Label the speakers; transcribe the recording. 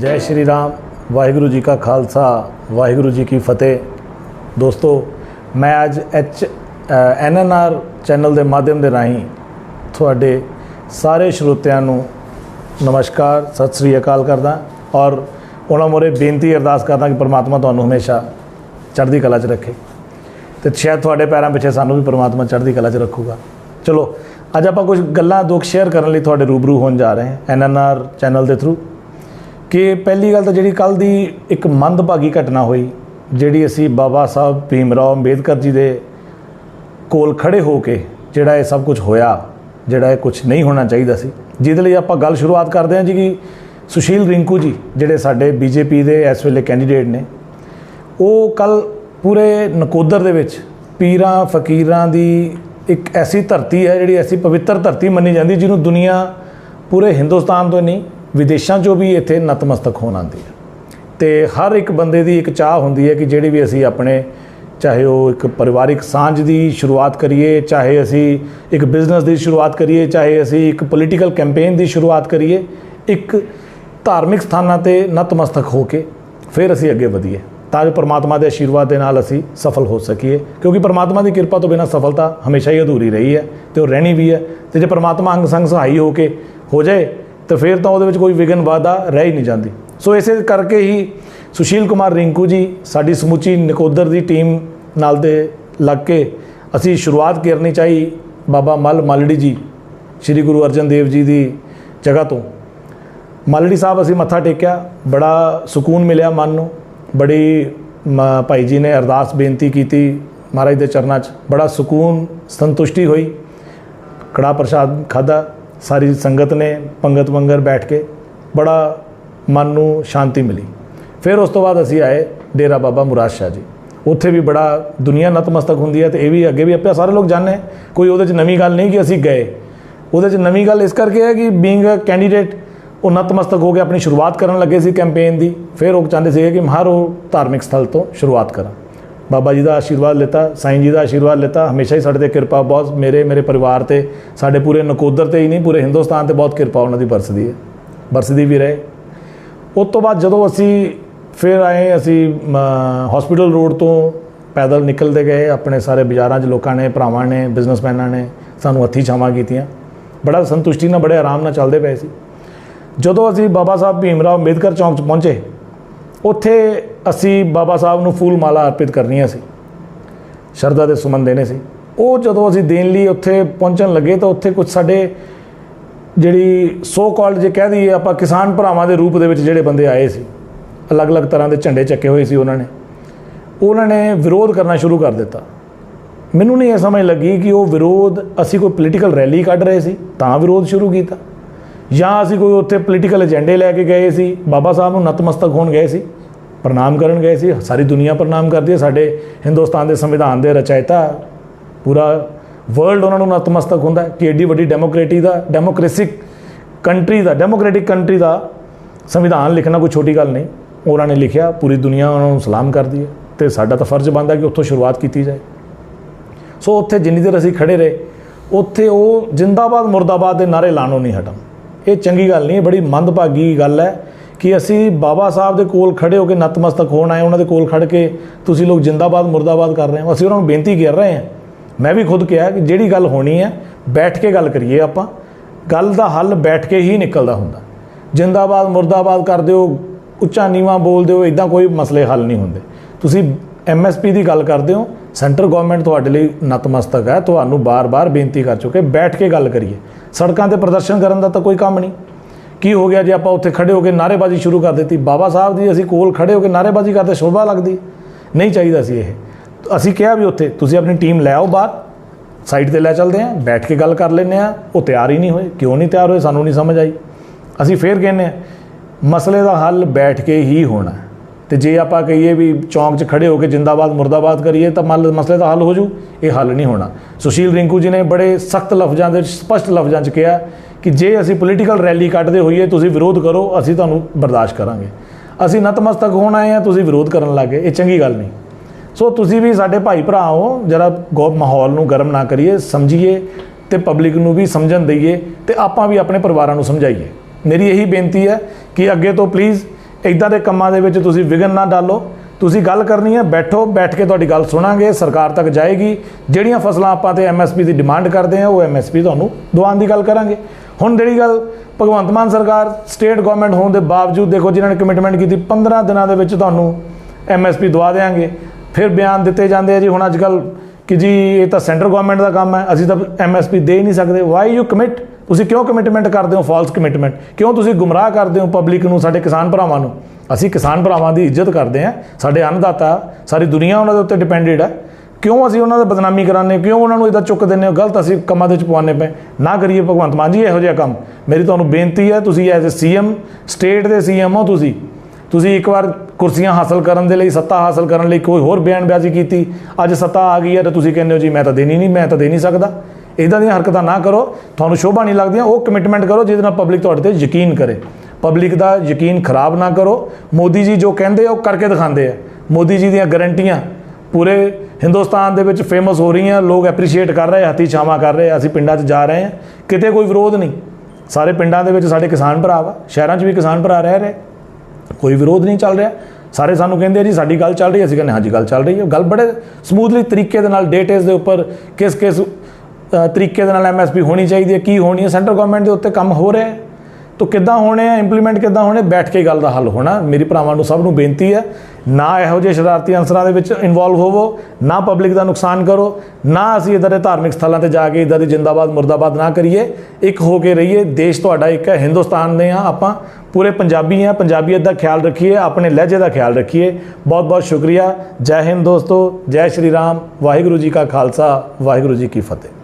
Speaker 1: ਜੈ ਸ਼੍ਰੀ ਰਾਮ, ਵਾਹਿਗੁਰੂ ਜੀ ਕਾ ਖਾਲਸਾ, ਵਾਹਿਗੁਰੂ ਜੀ ਕੀ ਫਤਿਹ। ਦੋਸਤੋ, ਮੈਂ ਅੱਜ ਐਚ ਐਨਐਨਆਰ ਚੈਨਲ ਦੇ ਮਾਧਿਅਮ ਦੇ ਰਾਹੀਂ ਤੁਹਾਡੇ ਸਾਰੇ ਸਰੋਤਿਆਂ ਨੂੰ ਨਮਸਕਾਰ, ਸਤਿ ਸ੍ਰੀ ਅਕਾਲ ਕਰਦਾ ਔਰ ਉਹਨਾਂ ਮੋਰੇ ਬੇਨਤੀ ਅਰਦਾਸ ਕਰਦਾ ਕਿ ਪ੍ਰਮਾਤਮਾ ਤੁਹਾਨੂੰ ਹਮੇਸ਼ਾ ਚੜ੍ਹਦੀ ਕਲਾ 'ਚ ਰੱਖੇ। ਤੇ ਸ਼ਾਇਦ ਤੁਹਾਡੇ ਪੈਰਾਂ ਪਿੱਛੇ ਸਾਨੂੰ ਵੀ ਪ੍ਰਮਾਤਮਾ ਚੜ੍ਹਦੀ ਕਲਾ 'ਚ ਰੱਖੂਗਾ। ਚਲੋ, ਅੱਜ ਆਪਾਂ ਕੁਝ ਗੱਲਾਂ ਦੁੱਖ ਸ਼ੇਅਰ ਕਰਨ ਲਈ ਤੁਹਾਡੇ ਰੂਬਰੂ ਹੋਣ ਜਾ ਰਹੇ ਹਾਂ ਐਨਐਨਆਰ ਚੈਨਲ ਦੇ ਥਰੂ ਕਿ ਪਹਿਲੀ ਗੱਲ ਤਾਂ ਜਿਹੜੀ ਕੱਲ ਦੀ ਇੱਕ ਮੰਦਭਾਗੀ ਘਟਨਾ ਹੋਈ, ਜਿਹੜੀ ਅਸੀਂ ਬਾਬਾ ਸਾਹਿਬ ਭੀਮ ਰਾਓ ਅੰਬੇਦਕਰ ਜੀ ਦੇ ਕੋਲ ਖੜੇ ਹੋ ਕੇ ਜਿਹੜਾ ਇਹ ਸਭ ਕੁਝ ਹੋਇਆ, ਜਿਹੜਾ ਇਹ ਕੁਝ ਨਹੀਂ ਹੋਣਾ ਚਾਹੀਦਾ ਸੀ। ਜਿਹਦੇ ਲਈ ਆਪਾਂ ਗੱਲ ਸ਼ੁਰੂਆਤ ਕਰਦੇ ਹਾਂ ਜੀ ਕਿ ਸੁਸ਼ੀਲ ਰਿੰਕੂ ਜੀ, ਜਿਹੜੇ ਸਾਡੇ ਬੀਜੇਪੀ ਦੇ ਇਸ ਵੇਲੇ ਕੈਂਡੀਡੇਟ ਨੇ, ਉਹ ਕੱਲ ਪੂਰੇ ਨਕੋਦਰ ਦੇ ਵਿੱਚ ਪੀਰਾਂ, ਫਕੀਰਾਂ ਦੀ ਇੱਕ ਐਸੀ ਧਰਤੀ ਹੈ, ਜਿਹੜੀ ਐਸੀ ਪਵਿੱਤਰ ਧਰਤੀ ਮੰਨੀ ਜਾਂਦੀ, ਜਿਹਨੂੰ ਦੁਨੀਆ ਪੂਰੇ ਹਿੰਦੁਸਤਾਨ ਤੋਂ ਨਹੀਂ ਵਿਦੇਸ਼ਾਂ 'ਚੋਂ ਵੀ ਇੱਥੇ ਨਤਮਸਤਕ ਹੋਣ ਆਉਂਦੀ ਹੈ। ਤੇ ਹਰ ਇੱਕ ਬੰਦੇ ਦੀ ਇੱਕ ਚਾਹ ਹੁੰਦੀ ਹੈ ਕਿ ਜਿਹੜੀ ਵੀ ਅਸੀਂ ਆਪਣੇ, ਚਾਹੇ ਉਹ ਇੱਕ ਪਰਿਵਾਰਿਕ ਸਾਂਝ ਦੀ ਸ਼ੁਰੂਆਤ ਕਰੀਏ, ਚਾਹੇ ਅਸੀਂ ਇੱਕ ਬਿਜ਼ਨਸ ਦੀ ਸ਼ੁਰੂਆਤ ਕਰੀਏ, ਚਾਹੇ ਅਸੀਂ ਇੱਕ ਪੋਲੀਟੀਕਲ ਕੈਂਪੇਨ ਦੀ ਸ਼ੁਰੂਆਤ ਕਰੀਏ, ਇੱਕ ਧਾਰਮਿਕ ਸਥਾਨਾਂ ਤੇ ਨਤਮਸਤਕ ਹੋ ਕੇ ਫਿਰ ਅਸੀਂ ਅੱਗੇ ਵਧੀਏ। ਤਾਂ ਜੋ ਪਰਮਾਤਮਾ ਦੇ ਆਸ਼ੀਰਵਾਦ ਦੇ ਨਾਲ ਅਸੀਂ ਸਫਲ ਹੋ ਸਕੀਏ। ਕਿਉਂਕਿ ਪਰਮਾਤਮਾ ਦੀ ਕਿਰਪਾ ਤੋਂ ਬਿਨਾਂ ਸਫਲਤਾ ਹਮੇਸ਼ਾ ਹੀ ਅਧੂਰੀ ਰਹੀ ਹੈ ਤੇ ਉਹ ਰਹਿਣੀ ਵੀ ਹੈ। ਤੇ ਜੇ ਪਰਮਾਤਮਾ ਅੰਗ ਸੰਗ ਸਹਾਈ ਹੋ ਕੇ ਹੋ ਜਾਏ ਤਾਂ ਫਿਰ ਤਾਂ ਉਹਦੇ ਵਿੱਚ ਕੋਈ ਵਿਗਨ ਵਾਦਾ ਰਹਿ ਹੀ ਨਹੀਂ ਜਾਂਦੀ। ਸੋ ਇਸੇ ਕਰਕੇ ਹੀ ਸੁਸ਼ੀਲ ਕੁਮਾਰ ਰਿੰਕੂ ਜੀ, ਸਾਡੀ ਸਮੁੱਚੀ ਨਕੋਦਰ ਦੀ ਟੀਮ ਨਾਲ ਦੇ ਲੱਗ ਕੇ ਅਸੀਂ ਸ਼ੁਰੂਆਤ ਕਰਨੀ ਚਾਹੀ ਬਾਬਾ ਮਲ ਮਾਲੜੀ ਜੀ, ਸ੍ਰੀ ਗੁਰੂ ਅਰਜਨ ਦੇਵ ਜੀ ਦੀ ਜਗ੍ਹਾ ਤੋਂ। ਮਾਲੜੀ ਸਾਹਿਬ ਅਸੀਂ ਮੱਥਾ ਟੇਕਿਆ, ਬੜਾ ਸਕੂਨ ਮਿਲਿਆ ਮਨ ਨੂੰ, ਬੜੀ ਮ- ਭਾਈ ਜੀ ਨੇ ਅਰਦਾਸ ਬੇਨਤੀ ਕੀਤੀ ਮਹਾਰਾਜ ਦੇ ਚਰਨਾਂ 'ਚ, ਬੜਾ ਸਕੂਨ ਸੰਤੁਸ਼ਟੀ ਹੋਈ ਕੜਾ ਪ੍ਰਸ਼ਾਦ ਖਾਦਾ ਸਾਰੀ ਸੰਗਤ ਨੇ ਪੰਗਤ ਮੰਗਰ ਬੈਠ ਕੇ ਬੜਾ ਮਨ ਨੂੰ ਸ਼ਾਂਤੀ ਮਿਲੀ। ਫਿਰ ਉਸ ਤੋਂ ਬਾਅਦ ਅਸੀਂ ਆਏ ਡੇਰਾ ਬਾਬਾ ਮੁਰਾਦ ਸ਼ਾਹ ਜੀ। ਉੱਥੇ ਵੀ ਬੜਾ ਦੁਨੀਆ ਨਤਮਸਤਕ ਹੁੰਦੀ ਹੈ ਤੇ ਇਹ ਵੀ ਅੱਗੇ ਵੀ ਆਪਾਂ ਸਾਰੇ ਲੋਕ ਜਾਣਦੇ ਕੋਈ ਉਹਦੇ 'ਚ ਨਵੀਂ ਗੱਲ ਨਹੀਂ ਕਿ ਅਸੀਂ ਗਏ। ਉਹਦੇ 'ਚ ਨਵੀਂ ਗੱਲ ਇਸ ਕਰਕੇ ਹੈ ਕਿ ਬੀਇੰਗ ਅ ਕੈਂਡੀਡੇਟ ਉਹ ਨਤਮਸਤਕ ਹੋ ਕੇ ਆਪਣੀ ਸ਼ੁਰੂਆਤ ਕਰਨ ਲੱਗੇ ਸੀ ਕੈਂਪੇਨ ਦੀ। ਫਿਰ ਉਹ ਚਾਹੁੰਦੇ ਸੀਗੇ ਕਿ ਮੈਂ ਹਰ ਉਹ ਧਾਰਮਿਕ ਸਥਲ ਤੋਂ ਸ਼ੁਰੂਆਤ ਕਰਾਂ। ਬਾਬਾ ਜੀ ਦਾ ਆਸ਼ੀਰਵਾਦ ਲਿੱਤਾ, ਸਾਈਂ ਜੀ ਦਾ ਆਸ਼ੀਰਵਾਦ ਲਿੱਤਾ, ਹਮੇਸ਼ਾ ਹੀ ਸਾਡੇ ਤੇ ਕਿਰਪਾ, ਬਹੁਤ ਮੇਰੇ ਮੇਰੇ ਪਰਿਵਾਰ ਤੇ, ਸਾਡੇ ਪੂਰੇ ਨਕੋਦਰ ਤੇ ਹੀ ਨਹੀਂ, ਪੂਰੇ ਹਿੰਦੁਸਤਾਨ ਤੇ ਬਹੁਤ ਕਿਰਪਾ ਉਹਨਾਂ ਦੀ ਬਰਸਦੀ ਹੈ, ਬਰਸਦੀ ਵੀ ਰਹੇ। ਉਸ ਤੋਂ ਬਾਅਦ ਜਦੋਂ ਅਸੀਂ ਫਿਰ ਆਏ, ਅਸੀਂ ਹਸਪੀਟਲ ਰੋਡ ਤੋਂ ਪੈਦਲ ਨਿਕਲਦੇ ਗਏ, ਆਪਣੇ ਸਾਰੇ ਬਾਜ਼ਾਰਾਂ 'ਚ ਲੋਕਾਂ ਨੇ, ਭਰਾਵਾਂ ਨੇ ਬਿਜ਼ਨਸਮੈਨਾਂ ਨੇ ਸਾਨੂੰ ਹੱਥੀ ਛਾਵਾਂ ਕੀਤੀਆਂ। ਬੜਾ ਸੰਤੁਸ਼ਟੀ ਨਾਲ, ਬੜੇ ਆਰਾਮ ਨਾਲ ਚੱਲਦੇ ਪਏ ਸੀ। ਜਦੋਂ ਅਸੀਂ ਬਾਬਾ ਸਾਹਿਬ ਭੀਮ ਰਾਓ ਅੰਬੇਦਕਰ ਚੌਂਕ 'ਚ ਪਹੁੰਚੇ, ਉੱਥੇ ਅਸੀਂ ਬਾਬਾ ਸਾਹਿਬ ਨੂੰ ਫੂਲ ਮਾਲਾ ਅਰਪਿਤ ਕਰਨੀਆਂ ਸੀ। ਸ਼ਰਧਾ ਦੇ ਸੁਮਨ ਦੇਣੇ ਸੀ। ਉਹ ਜਦੋਂ ਅਸੀਂ ਦੇਣ ਲਈ ਉੱਥੇ ਪਹੁੰਚਣ ਲੱਗੇ ਤਾਂ ਉੱਥੇ ਕੁਝ ਸਾਡੇ ਜਿਹੜੀ ਸੋ ਕਾਲਡ ਜੇ ਕਹਿ ਦਈਏ ਆਪਾਂ ਕਿਸਾਨ ਭਰਾਵਾਂ ਦੇ ਰੂਪ ਦੇ ਵਿੱਚ ਜਿਹੜੇ ਬੰਦੇ ਆਏ ਸੀ, ਅਲੱਗ-ਅਲੱਗ ਤਰ੍ਹਾਂ ਦੇ ਝੰਡੇ ਚੱਕੇ ਹੋਏ ਸੀ ਉਹਨਾਂ ਨੇ। ਉਹਨਾਂ ਨੇ ਵਿਰੋਧ ਕਰਨਾ ਸ਼ੁਰੂ ਕਰ ਦਿੱਤਾ। ਮੈਨੂੰ ਨਹੀਂ ਇਹ ਸਮਝ ਲੱਗੀ ਕਿ ਉਹ ਵਿਰੋਧ ਅਸੀਂ ਕੋਈ ਪੋਲੀਟੀਕਲ ਰੈਲੀ ਕੱਢ ਰਹੇ ਸੀ, ਤਾਂ ਵਿਰੋਧ ਸ਼ੁਰੂ ਕੀਤਾ। ਜਾਂ ਅਸੀਂ ਕੋਈ ਉੱਥੇ ਪੋਲੀਟੀਕਲ ਏਜੰਡੇ ਲੈ ਕੇ ਗਏ ਸੀ, ਬਾਬਾ ਸਾਹਿਬ ਨੂੰ ਨਤਮਸਤਕ ਹੋਣ ਗਏ ਸੀ। ਪ੍ਰਣਾਮ ਕਰਨ ਗਏ ਸੀ, ਸਾਰੀ ਦੁਨੀਆ ਪ੍ਰਣਾਮ ਕਰਦੀ ਹੈ, ਸਾਡੇ ਹਿੰਦੁਸਤਾਨ ਦੇ ਸੰਵਿਧਾਨ ਦੇ ਰਚਾਇਤਾ, ਪੂਰਾ ਵਰਲਡ ਉਹਨਾਂ ਨੂੰ ਨਤਮਸਤਕ ਹੁੰਦਾ ਕਿ ਏਡੀ ਵੱਡੀ ਡੈਮੋਕ੍ਰੇਟੀ ਦਾ ਡੈਮੋਕ੍ਰੇਸਿਕ ਕੰਟਰੀ ਦਾ ਡੈਮੋਕ੍ਰੈਟਿਕ ਕੰਟਰੀ ਦਾ ਸੰਵਿਧਾਨ ਲਿਖਣਾ ਕੋਈ ਛੋਟੀ ਗੱਲ ਨਹੀਂ। ਉਹਨਾਂ ਨੇ ਲਿਖਿਆ, ਪੂਰੀ ਦੁਨੀਆ ਉਹਨਾਂ ਨੂੰ ਸਲਾਮ ਕਰਦੀ ਹੈ ਤੇ ਸਾਡਾ ਤਾਂ ਫਰਜ਼ ਬਣਦਾ ਕਿ ਉੱਥੋਂ ਸ਼ੁਰੂਆਤ ਕੀਤੀ ਜਾਏ। ਸੋ ਉੱਥੇ ਜਿੰਨੀ ਦੇਰ ਅਸੀਂ ਖੜੇ ਰਹੇ, ਉੱਥੇ ਉਹ ਜਿੰਦਾਬਾਦ ਮੁਰਦਾਬਾਦ ਦੇ ਨਾਰੇ ਲਾਣੋਂ ਨਹੀਂ ਹਟਣ। ਇਹ ਚੰਗੀ ਗੱਲ ਨਹੀਂ, ਇਹ ਬੜੀ ਮੰਦਭਾਗੀ ਗੱਲ ਹੈ। ਕਿ ਅਸੀਂ ਬਾਬਾ ਸਾਹਿਬ ਦੇ ਕੋਲ ਖੜੇ ਹੋ ਕੇ ਨਤਮਸਤਕ ਹੋਣ ਆਏ ਉਹਨਾਂ ਦੇ ਕੋਲ ਖੜ ਕੇ ਤੁਸੀਂ ਲੋਕ ਜਿੰਦਾਬਾਦ, ਮੁਰਦਾਬਾਦ ਕਰ ਰਹੇ ਹੋ। ਅਸੀਂ ਉਹਨਾਂ ਨੂੰ ਬੇਨਤੀ ਕਰ ਰਹੇ ਹਾਂ। ਮੈਂ ਵੀ ਖੁਦ ਕਿਹਾ ਕਿ ਜਿਹੜੀ ਗੱਲ ਹੋਣੀ ਹੈ, ਬੈਠ ਕੇ ਗੱਲ ਕਰੀਏ ਆਪਾਂ। ਗੱਲ ਦਾ ਹੱਲ ਬੈਠ ਕੇ ਹੀ ਨਿਕਲਦਾ ਹੁੰਦਾ। ਜਿੰਦਾਬਾਦ, ਮੁਰਦਾਬਾਦ ਕਰਦੇ ਹੋ, ਉੱਚਾ ਨੀਵਾ ਬੋਲਦੇ ਹੋ ਇਦਾਂ ਕੋਈ ਮਸਲੇ ਹੱਲ ਨਹੀਂ ਹੁੰਦੇ। ਤੁਸੀਂ ਐਮਐਸਪੀ ਦੀ ਗੱਲ ਕਰਦੇ ਹੋ, ਸੈਂਟਰ ਗਵਰਨਮੈਂਟ ਤੁਹਾਡੇ ਲਈ ਨਤਮਸਤਕ ਹੈ। ਤੁਹਾਨੂੰ ਬਾਰ-ਬਾਰ ਬੇਨਤੀ ਕਰ ਚੁੱਕੇ, ਬੈਠ ਕੇ ਗੱਲ ਕਰੀਏ। ਸੜਕਾਂ ਤੇ ਪ੍ਰਦਰਸ਼ਨ ਕਰਨ ਦਾ ਤਾਂ ਕੋਈ ਕੰਮ ਨਹੀਂ। ਕੀ ਹੋ ਗਿਆ ਜੇ ਆਪਾਂ ਉੱਥੇ ਖੜੇ ਹੋ ਕੇ ਨਾਅਰੇਬਾਜ਼ੀ ਸ਼ੁਰੂ ਕਰ ਦਿੱਤੀ? ਬਾਬਾ ਸਾਹਿਬ ਦੀ ਅਸੀਂ ਕੋਲ ਖੜੇ ਹੋ ਕੇ ਨਾਅਰੇਬਾਜ਼ੀ ਕਰਦੇ, ਸ਼ੋਭਾ ਲੱਗਦੀ। ਨਹੀਂ ਚਾਹੀਦਾ ਸੀ ਇਹ। ਅਸੀਂ ਕਿਹਾ ਵੀ ਉੱਥੇ, ਤੁਸੀਂ ਆਪਣੀ ਟੀਮ ਲੈ ਆਓ ਬਾਹਰ, ਸਾਈਡ ਤੇ ਲੈ ਚੱਲਦੇ ਆਂ, ਬੈਠ ਕੇ ਗੱਲ ਕਰ ਲੈਂਦੇ ਆ, ਉਹ ਤਿਆਰ ਹੀ ਨਹੀਂ ਹੋਏ। ਕਿਉਂ ਨਹੀਂ ਤਿਆਰ ਹੋਏ? ਸਾਨੂੰ ਨਹੀਂ ਸਮਝ ਆਈ। ਅਸੀਂ ਫੇਰ ਕਹਿੰਦੇ ਆ, ਮਸਲੇ ਦਾ ਹੱਲ ਬੈਠ ਕੇ ਹੀ ਹੋਣਾ ਹੈ। ਤੇ ਜੇ ਆਪਾਂ ਕਹੀਏ ਵੀ ਚੌਂਕ 'ਚ ਖੜੇ ਹੋ ਕੇ ਜਿੰਦਾਬਾਦ, ਮੁਰਦਾਬਾਦ ਕਰੀਏ, ਤਾਂ ਮਲ, ਮਸਲੇ ਦਾ ਹੱਲ ਹੋ ਜੂ। ਇਹ ਹੱਲ ਨਹੀਂ ਹੋਣਾ। ਸੁਸ਼ੀਲ ਰਿੰਕੂ ਜੀ ਨੇ ਬੜੇ ਸਖਤ ਲਫ਼ਜ਼ਾਂ ਦੇ ਵਿੱਚ ਸਪਸ਼ਟ ਲਫ਼ਜ਼ਾਂ 'ਚ ਕਿਹਾ ਕਿ ਜੇ ਅਸੀਂ ਪੋਲੀਟੀਕਲ ਰੈਲੀ ਕੱਢਦੇ ਹੋਈਏ, ਤੁਸੀਂ ਵਿਰੋਧ ਕਰੋ, ਅਸੀਂ ਤੁਹਾਨੂੰ ਬਰਦਾਸ਼ਤ ਕਰਾਂਗੇ। ਅਸੀਂ ਨਤਮਸਤਕ ਹੋਣ ਆਏ ਆ ਤੁਸੀਂ ਵਿਰੋਧ ਕਰਨ ਲੱਗੇ ਇਹ ਚੰਗੀ ਗੱਲ ਨਹੀਂ। ਸੋ ਤੁਸੀਂ ਵੀ ਸਾਡੇ ਭਾਈ ਭਰਾ ਹੋ, ਜਰਾ ਗੋ ਮਾਹੌਲ ਨੂੰ ਗਰਮ ਨਾ ਕਰੀਏ, ਸਮਝੀਏ ਤੇ ਪਬਲਿਕ ਨੂੰ ਵੀ ਸਮਝਣ ਦਈਏ ਤੇ ਆਪਾਂ ਵੀ ਆਪਣੇ ਪਰਿਵਾਰਾਂ ਨੂੰ ਸਮਝਾਈਏ। ਮੇਰੀ ਇਹੀ ਬੇਨਤੀ ਹੈ ਕਿ ਅੱਗੇ ਤੋਂ ਪਲੀਜ਼ ਇਦਾਂ ਦੇ ਕੰਮਾਂ ਦੇ ਵਿੱਚ ਤੁਸੀਂ ਵਿਘਨ ਨਾ ਡਾਲੋ। ਤੁਸੀਂ ਗੱਲ ਕਰਨੀ ਹੈ, ਬੈਠੋ, ਬੈਠ ਕੇ ਤੁਹਾਡੀ ਗੱਲ ਸੁਣਾਂਗੇ, ਸਰਕਾਰ ਤੱਕ ਜਾਏਗੀ। ਜਿਹੜੀਆਂ ਫਸਲਾਂ ਆਪਾਂ ਤੇ ਐਮਐਸਪੀ ਦੀ ਡਿਮਾਂਡ ਕਰਦੇ ਆ ਉਹ ਐਮਐਸਪੀ ਤੁਹਾਨੂੰ ਦਵਾਉਣ ਦੀ ਗੱਲ ਕਰਾਂਗੇ। ਹੁਣ ਜਿਹੜੀ ਗੱਲ ਭਗਵੰਤ ਮਾਨ ਸਰਕਾਰ ਸਟੇਟ ਗਵਰਨਮੈਂਟ ਹੋਣ ਦੇ ਬਾਵਜੂਦ, ਦੇਖੋ ਜਿਨ੍ਹਾਂ ਨੇ ਕਮਿਟਮੈਂਟ ਕੀਤੀ 15 ਦਿਨਾਂ ਦੇ ਵਿੱਚ ਤੁਹਾਨੂੰ ਐਮਐਸਪੀ ਦਵਾ ਦੇਵਾਂਗੇ ਫਿਰ ਬਿਆਨ ਦਿੱਤੇ ਜਾਂਦੇ ਆ ਜੀ, ਹੁਣ ਅੱਜ ਕੱਲ ਕਿ ਜੀ, ਇਹ ਤਾਂ ਸੈਂਟਰ ਗਵਰਨਮੈਂਟ ਦਾ ਕੰਮ ਹੈ, ਅਸੀਂ ਤਾਂ ਐਮਐਸਪੀ ਦੇ ਹੀ ਨਹੀਂ ਸਕਦੇ। ਵਾਈ ਯੂ ਕਮਿਟ ਤੁਸੀਂ ਕਿਉਂ ਕਮਿਟਮੈਂਟ ਕਰਦੇ ਹੋ? ਫਾਲਸ ਕਮਿਟਮੈਂਟ ਕਿਉਂ ਤੁਸੀਂ ਗੁੰਮਰਾਹ ਕਰਦੇ ਹੋ ਪਬਲਿਕ ਨੂੰ, ਸਾਡੇ ਕਿਸਾਨ ਭਰਾਵਾਂ ਨੂੰ? ਅਸੀਂ ਕਿਸਾਨ ਭਰਾਵਾਂ ਦੀ ਇੱਜ਼ਤ ਕਰਦੇ ਹਾਂ। ਸਾਡੇ ਅੰਨਦਾਤਾ, ਸਾਰੀ ਦੁਨੀਆ ਉਹਨਾਂ ਦੇ ਉੱਤੇ ਡਿਪੈਂਡਡ ਹੈ। ਕਿਉਂ ਅਸੀਂ ਉਹਨਾਂ ਦਾ ਬਦਨਾਮੀ ਕਰਾਉਂਦੇ ਕਿਉਂ ਉਹਨਾਂ ਨੂੰ ਇਦਾਂ ਚੁੱਕ ਦਿੰਦੇ ਹੋ? ਗਲਤ ਅਸੀਂ ਕੰਮਾਂ ਦੇ ਵਿੱਚ ਪਵਾਉਂਦੇ ਪਏ ਨਾ ਕਰੀਏ ਭਗਵੰਤ ਮਾਨ ਜੀ, ਇਹੋ ਜਿਹਾ ਕੰਮ। ਮੇਰੀ ਤੁਹਾਨੂੰ ਬੇਨਤੀ ਹੈ, ਤੁਸੀਂ ਐਜ਼ ਅ ਸੀਐਮ ਸਟੇਟ ਦੇ ਸੀਐਮ ਹੋ ਤੁਸੀਂ। ਤੁਸੀਂ ਇੱਕ ਵਾਰ ਕੁਰਸੀਆਂ ਹਾਸਲ ਕਰਨ ਦੇ ਲਈ, ਸੱਤਾ ਹਾਸਲ ਕਰਨ ਲਈ ਕੋਈ ਹੋਰ ਬਿਆਨਬਾਜ਼ੀ ਕੀਤੀ। ਅੱਜ ਸੱਤਾ ਆ ਗਈ ਹੈ ਤਾਂ ਤੁਸੀਂ ਕਹਿੰਦੇ ਹੋ, ਜੀ ਮੈਂ ਤਾਂ ਦੇਣੀ ਨਹੀਂ, ਮੈਂ ਤਾਂ ਦੇ ਨਹੀਂ ਸਕਦਾ। ਇਦਾਂ ਦੀਆਂ ਹਰਕਤਾਂ ਨਾ ਕਰੋ, ਤੁਹਾਨੂੰ ਸ਼ੋਭਾ ਨਹੀਂ ਲੱਗਦੀਆਂ, ਉਹ ਕਮਿਟਮੈਂਟ ਕਰੋ ਜਿਹਦੇ ਨਾਲ ਪਬਲਿਕ ਤੁਹਾਡੇ ਤੇ ਯਕੀਨ ਕਰੇ। ਪਬਲਿਕ ਦਾ ਯਕੀਨ ਖਰਾਬ ਨਾ ਕਰੋ। ਮੋਦੀ ਜੀ ਜੋ ਕਹਿੰਦੇ ਆ, ਉਹ ਕਰਕੇ ਦਿਖਾਉਂਦੇ ਆ। ਮੋਦੀ ਜੀ ਦੀਆਂ ਗਾਰੰਟੀਆਂ ਪੂਰੇ ਹਿੰਦੁਸਤਾਨ ਦੇ ਵਿੱਚ ਫੇਮਸ ਹੋ ਰਹੀਆਂ, ਲੋਕ ਐਪਰੀਸ਼ੀਏਟ ਕਰ ਰਹੇ, ਹੱਥੀ ਛਾਵਾਂ ਕਰ ਰਹੇ, ਅਸੀਂ ਪਿੰਡਾਂ 'ਚ ਜਾ ਰਹੇ ਹਾਂ। ਕਿਤੇ ਕੋਈ ਵਿਰੋਧ ਨਹੀਂ। ਸਾਰੇ ਪਿੰਡਾਂ ਦੇ ਵਿੱਚ ਸਾਡੇ ਕਿਸਾਨ ਭਰਾ ਵਾ, ਸ਼ਹਿਰਾਂ 'ਚ ਵੀ ਕਿਸਾਨ ਭਰਾ ਰਹਿ ਰਹੇ। ਕੋਈ ਵਿਰੋਧ ਨਹੀਂ ਚੱਲ ਰਿਹਾ। ਸਾਰੇ ਸਾਨੂੰ ਕਹਿੰਦੇ ਆ ਜੀ, ਸਾਡੀ ਗੱਲ ਚੱਲ ਰਹੀ ਹੈ। ਅਸੀਂ ਕਹਿੰਦੇ ਹਾਂਜੀ, ਗੱਲ ਚੱਲ ਰਹੀ ਹੈ। ਗੱਲ ਬੜੇ ਸਮੂਥਲੀ ਤਰੀਕੇ ਦੇ ਨਾਲ ਡੇਟੇਸ ਦੇ ਉੱਪਰ ਕਿਸ ਕਿਸ ਤਰੀਕੇ ਦੇ ਨਾਲ ਐਮਐਸਪੀ ਹੋਣੀ ਚਾਹੀਦੀ ਹੈ, ਕੀ ਹੋਣੀ ਹੈ ਸੈਂਟਰ ਗਵਰਨਮੈਂਟ ਦੇ ਉੱਤੇ ਕੰਮ ਹੋ ਰਿਹਾ ਹੈ। ਤਾਂ ਕਿੱਦਾਂ ਹੋਣੇ ਆ ਇੰਪਲੀਮੈਂਟ ਕਿੱਦਾਂ ਹੋਣੇ, ਬੈਠ ਕੇ ਗੱਲ ਦਾ ਹੱਲ ਹੋਣਾ। ਮੇਰੀ ਭਰਾਵਾਂ ਨੂੰ ਸਭ ਨੂੰ ਬੇਨਤੀ ਹੈ, ਨਾ ਇਹੋ ਜਿਹੇ ਸ਼ਰਾਰਤੀ ਅੰਸਰਾਂ ਦੇ ਵਿੱਚ ਇਨਵੋਲਵ ਹੋਵੋ, ਨਾ ਪਬਲਿਕ ਦਾ ਨੁਕਸਾਨ ਕਰੋ, ਨਾ ਅਸੀਂ ਇਦਾਂ ਦੇ ਧਾਰਮਿਕ ਸਥਲਾਂ ਤੇ ਜਾ ਕੇ ਇਦਾਂ ਦੀ ਜਿੰਦਾਬਾਦ, ਮੁਰਦਾਬਾਦ ਨਾ ਕਰੀਏ। ਇੱਕ ਹੋ ਕੇ ਰਹੀਏ, ਦੇਸ਼ ਤੁਹਾਡਾ ਇੱਕ ਹੈ, ਹਿੰਦੁਸਤਾਨ ਦੇ ਆ ਆਪਾਂ। ਪੂਰੇ ਪੰਜਾਬੀ ਆ, ਪੰਜਾਬੀਅਤ ਦਾ ਖਿਆਲ ਰੱਖੀਏ, ਆਪਣੇ ਲਹਿਜੇ ਦਾ ਖਿਆਲ ਰੱਖੀਏ। ਬਹੁਤ ਬਹੁਤ ਸ਼ੁਕਰੀਆ। ਜੈ ਹਿੰਦ ਦੋਸਤੋ, ਜੈ ਸ਼੍ਰੀ ਰਾਮ। ਵਾਹਿਗੁਰੂ ਜੀ ਕਾ ਖਾਲਸਾ, ਵਾਹਿਗੁਰੂ ਜੀ ਕੀ ਫਤਿਹ।